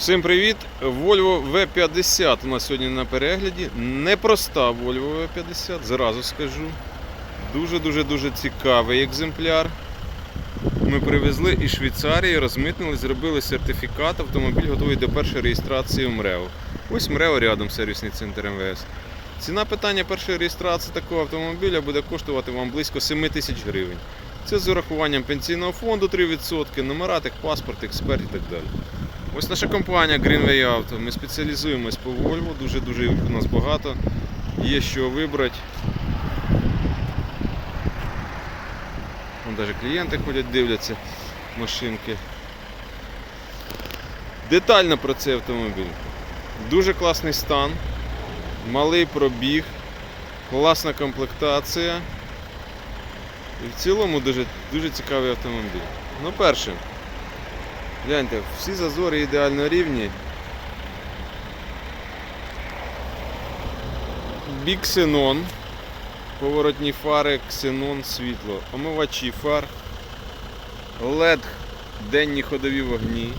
Всім привіт! Volvo V50 у нас сьогодні на перегляді. Непроста Volvo V50, зразу скажу. Дуже-дуже дуже цікавий екземпляр. Ми привезли із Швейцарії, розмитнили, зробили сертифікат. Автомобіль готовий до першої реєстрації в МРЕО. Ось МРЕО рядом сервісний центр МВС. Ціна питання першої реєстрації такого автомобіля буде коштувати вам близько 7 тисяч гривень. Це з урахуванням пенсійного фонду 3%, номера, паспорт, експерт і так далі. Ось наша компанія Greenway Auto. Ми спеціалізуємось по Volvo, дуже-дуже у нас багато. Є що вибрати. Вон навіть клієнти ходять, дивляться машинки. Детально про цей автомобіль. Дуже класний стан, малий пробіг, класна комплектація. І в цілому дуже, дуже цікавий автомобіль. Ну, перше. Гляньте, всі зазори ідеально рівні. Бік ксенон. Поворотні фари, ксенон, світло, омивачі фар, LED, денні ходові вогні,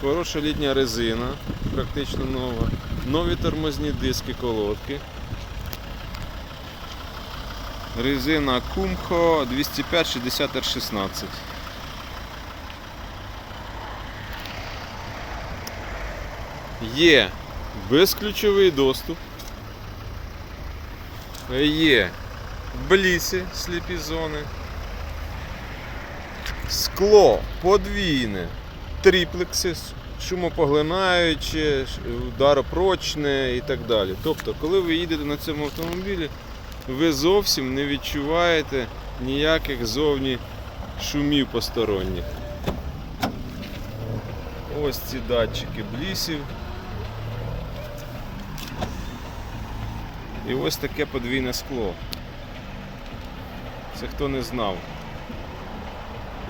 хороша літня резина, практично нова, нові тормозні диски, колодки. Резина Kumho 205 60 r 16 Є безключовий доступ. Є бліси, сліпі зони. Скло подвійне, триплекси, шумопоглинаюче, ударопрочне і так далі. Тобто, коли ви їдете на цьому автомобілі, ви зовсім не відчуваєте ніяких зовні шумів посторонніх. Ось ці датчики блісів. І ось таке подвійне скло. Це хто не знав.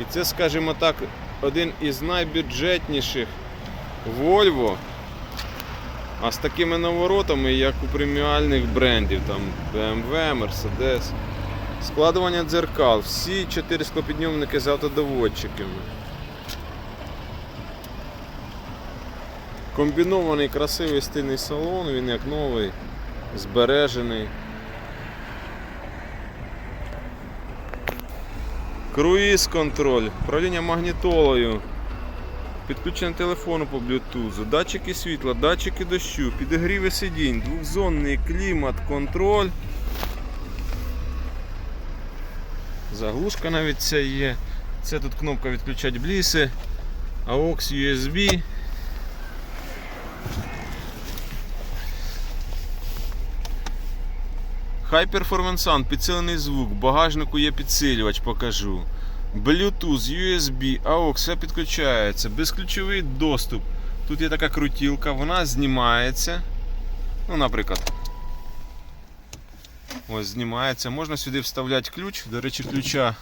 І це, скажімо так, один із найбюджетніших Volvo. А з такими наворотами, як у преміальних брендів, там BMW, Mercedes. Складування дзеркал, всі чотири склопідйомники з автодоводчиками. Комбінований красивий стильний салон, він як новий, збережений. Круїз контроль, управління магнітолою, підключення телефону по блютузу, датчики світла, датчики дощу, підігріви сидінь, двохзонний клімат, контроль. Заглушка навіть ця є. Це тут кнопка відключати бліси, AUX USB. High Performance підсилений звук, багажнику є підсилювач, покажу. Bluetooth, USB, AUX, все підключається, безключовий доступ. Тут є така крутілка, вона знімається. Ну, наприклад. Ось знімається. Можна сюди вставляти ключ. До речі, ключа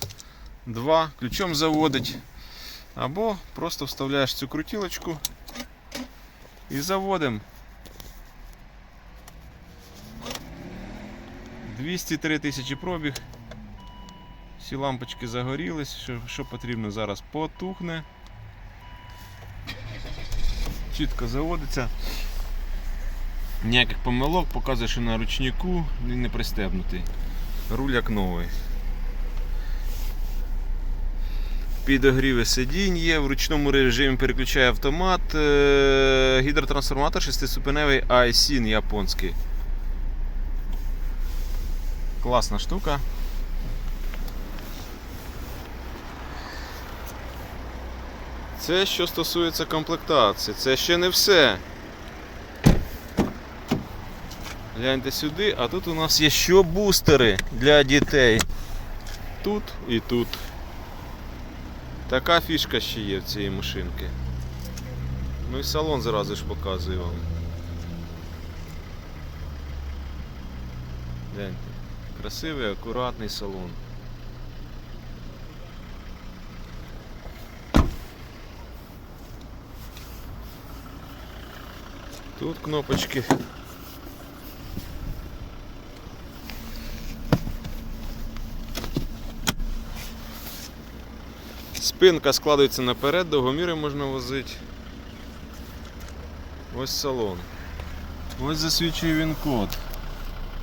2, ключом заводить. Або просто вставляєш цю крутілочку і заводимо. 203 тисячі пробіг. Всі лампочки загорілись, що, що потрібно зараз потухне. Чітко заводиться. Ніяких помилок, показує, що на ручнику він не пристебнутий. Руль як новий. Підогріви сидінь є, в ручному режимі переключає автомат, е, гідротрансформатор шестиступеневий iSIN японський. Класна штука. Це що стосується комплектації, це ще не все. Гляньте сюди, а тут у нас є що бустери для дітей. Тут і тут. Така фішка ще є в цієї машинки. Ну і салон зразу ж показую вам. Гляньте. Красивий, акуратний салон. Тут кнопочки. Спинка складається наперед, довгоміри можна возити. Ось салон. Ось засвідчує він код.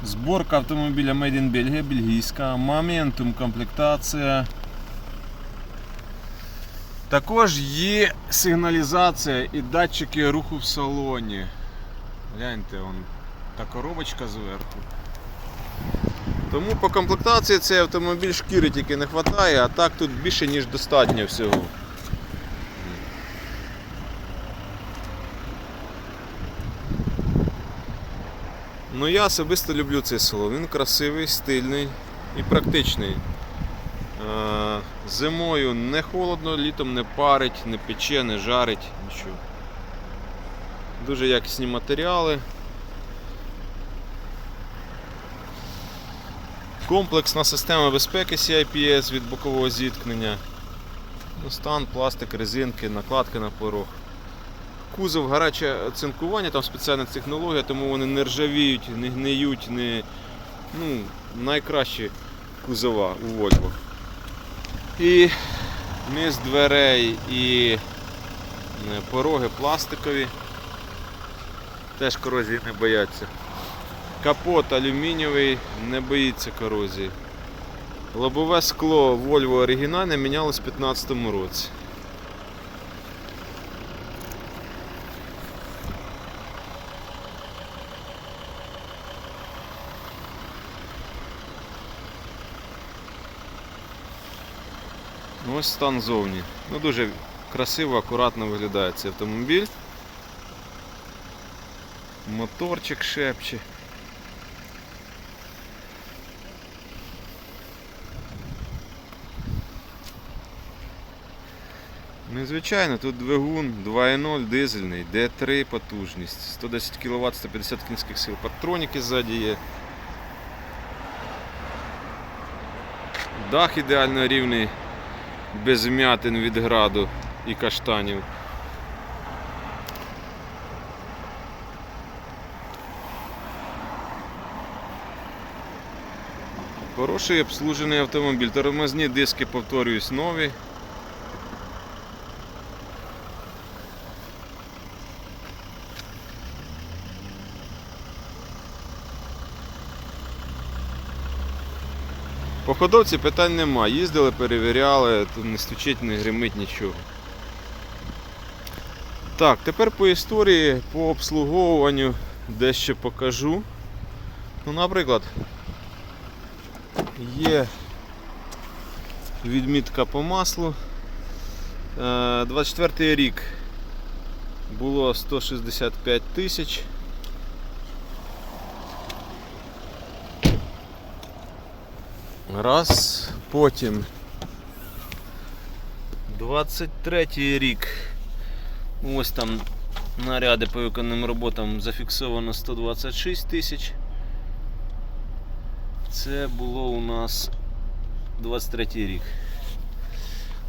Зборка автомобіля Made in Belgium, бельгійська, Momentum комплектація. Також є сигналізація і датчики руху в салоні. Гляньте, вон, та коробочка зверху. Тому по комплектації цей автомобіль шкіри тільки не вистачає, а так тут більше ніж достатньо всього. Ну я особисто люблю цей салон. Він красивий, стильний і практичний. Е, Зимою не холодно, літом не парить, не пече, не жарить, нічого. Дуже якісні матеріали. Комплексна система безпеки CIPS від бокового зіткнення. Ну, Стан, пластик, резинки, накладки на порог. Кузов гаряче оцинкування, там спеціальна технологія, тому вони не ржавіють, не гниють, не... ну, найкращі кузова у Volvo. І низ дверей і е, пороги пластикові. Теж корозії не бояться. Капот алюмінієвий, не боїться корозії. Лобове скло Volvo оригінальне мінялось в 2015 році. Ну, Ось стан зовні. Ну дуже красиво, акуратно виглядає цей автомобіль. Моторчик шепче. Незвичайно, тут двигун 2.0 дизельний, D3 потужність, 110 кВт, 150 кінських сил. Патроніки ззаді є. Дах ідеально рівний, без вмятин від граду і каштанів. Хороший обслужений автомобіль. Тормозні диски, повторююсь, нові. По ходовці питань нема. Їздили, перевіряли, тут не стучить, не гримить нічого. Так, тепер по історії, по обслуговуванню дещо покажу. Ну, наприклад, є відмітка по маслу. Е, 24 рік було 165 тисяч. Раз, потім 23 рік. Ось там наряди по виконаним роботам зафіксовано 126 тисяч. Це було у нас 23 рік.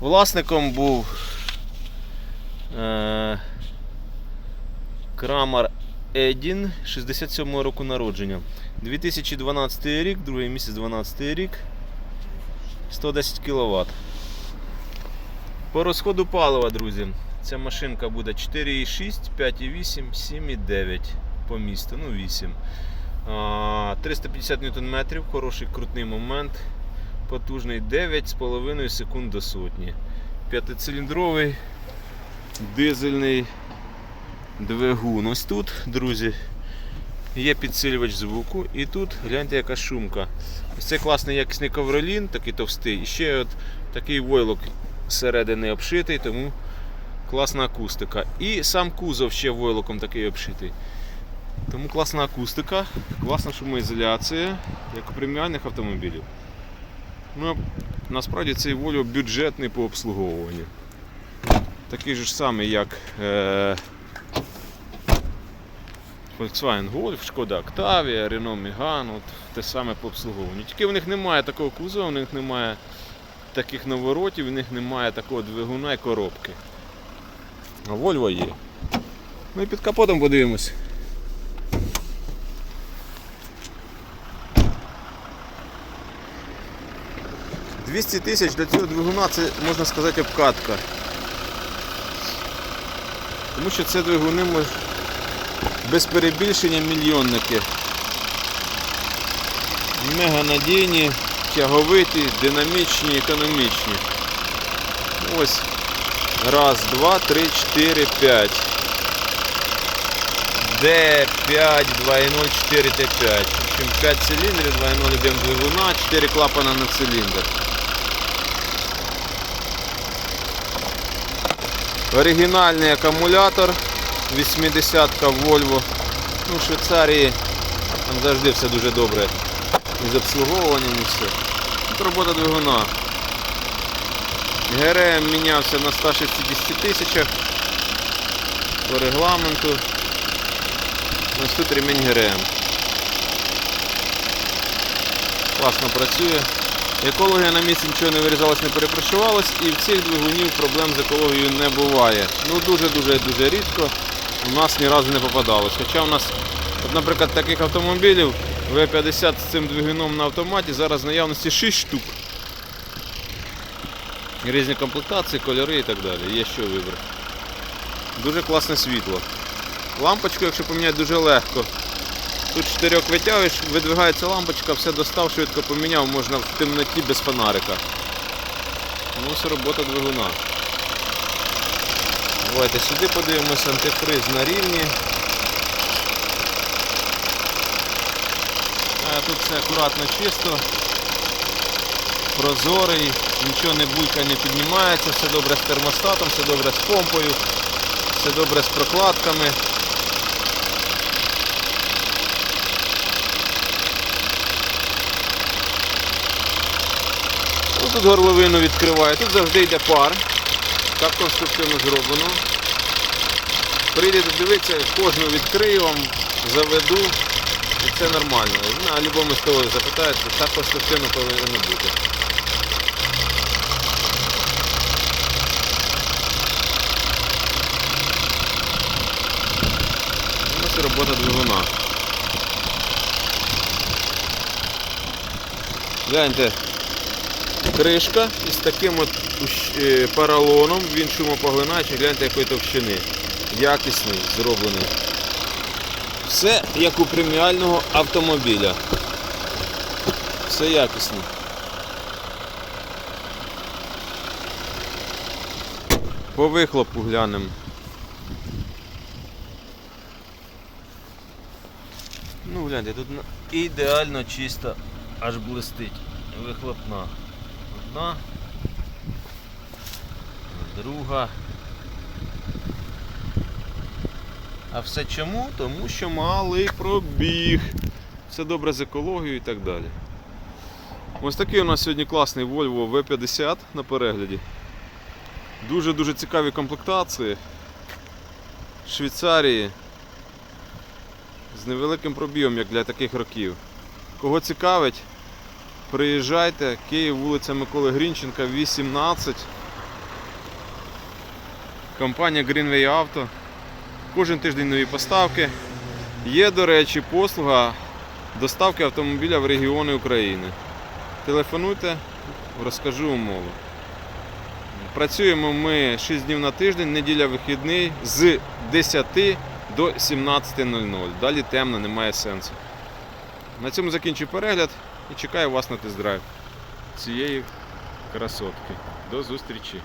Власником був е, Крамар Едін 67 року народження. 2012 рік, другий місяць 12 рік. 110 кВт. По розходу палива, друзі, ця машинка буде 4,6, 5,8, 7,9 по місту, ну 8. А, 350 Нм, хороший крутний момент, потужний 9,5 секунд до сотні. П'ятициліндровий дизельний двигун. Ось тут, друзі, є підсилювач звуку і тут гляньте яка шумка. Це класний якісний ковролін, такий товстий. І ще от такий войлок зсередини обшитий, тому класна акустика. І сам кузов ще войлоком такий обшитий. Тому класна акустика, класна шумоізоляція, як у преміальних автомобілів. Ну, насправді цей Volvo бюджетний по обслуговуванню. Такий же ж самий, як е, Volkswagen Golf, Шкода Octavia, Renault Megane, от те саме по обслуговуванню. Тільки в них немає такого кузова, в них немає таких наворотів, в них немає такого двигуна і коробки. А Volvo є. Ну і під капотом подивимось. «200 тисяч для цього двигуна це можна сказати обкатка. Тому що це двигуни мож- без перебільшення мільйонники. Мега надійні, тяговиті, динамічні, економічні. Ось. Раз, два, три, чотири, п'ять. Д5, 2.0, 4 Т5. В общем, 5 циліндрів, 2.0 об'єм двигуна, 4 клапана на циліндр. Оригінальний акумулятор 80-ка Volvo. Ну, в Швейцарії там завжди все дуже добре. І з обслуговуванням і все. Тут робота двигуна. ГРМ мінявся на 160 тисячах по регламенту. Ось тут ремінь ГРМ. Класно працює. Екологія на місці нічого не вирізалась, не перепрошувалась і в цих двигунів проблем з екологією не буває. Ну дуже-дуже дуже рідко у нас ні разу не попадалось. Хоча у нас, от, наприклад, таких автомобілів В50 з цим двигуном на автоматі зараз в наявності 6 штук. Різні комплектації, кольори і так далі. Є що вибрати. Дуже класне світло. Лампочку, якщо поміняти, дуже легко. Тут чотирьох витягуєш, видвигається лампочка, все достав, швидко поміняв, можна в темноті без фонарика. Ну, ось робота двигуна. Давайте сюди подивимося, антифриз на рівні. Тут все акуратно чисто, прозорий, нічого не буйка не піднімається, все добре з термостатом, все добре з помпою, все добре з прокладками. Тут горловину відкриває, тут завжди йде пар. Так конструктивно зроблено. Прийдете дивитися, кожну відкрию вам, заведу. І це нормально. На будь-якому столі запитаєте, так конструктивно повинно бути. Ось робота двигуна. Гляньте, кришка із таким от е, поролоном, він шумопоглинаючий, гляньте якої товщини. Якісний, зроблений. Все як у преміального автомобіля. Все якісно. По вихлопу глянемо. Ну гляньте, тут ідеально чисто аж блистить. Вихлопна. Одна. Друга. А все чому? Тому що малий пробіг. Все добре з екологією і так далі. Ось такий у нас сьогодні класний Volvo V50 на перегляді. Дуже-дуже цікаві комплектації. Швейцарії. З невеликим пробігом, як для таких років. Кого цікавить, приїжджайте, Київ, вулиця Миколи Грінченка, 18. Компанія Greenway Auto. Кожен тиждень нові поставки. Є, до речі, послуга доставки автомобіля в регіони України. Телефонуйте, розкажу умови. Працюємо ми 6 днів на тиждень, неділя вихідний з 10 до 17.00. Далі темно, немає сенсу. На цьому закінчую перегляд і чекаю вас на тест-драйв цієї красотки. До зустрічі!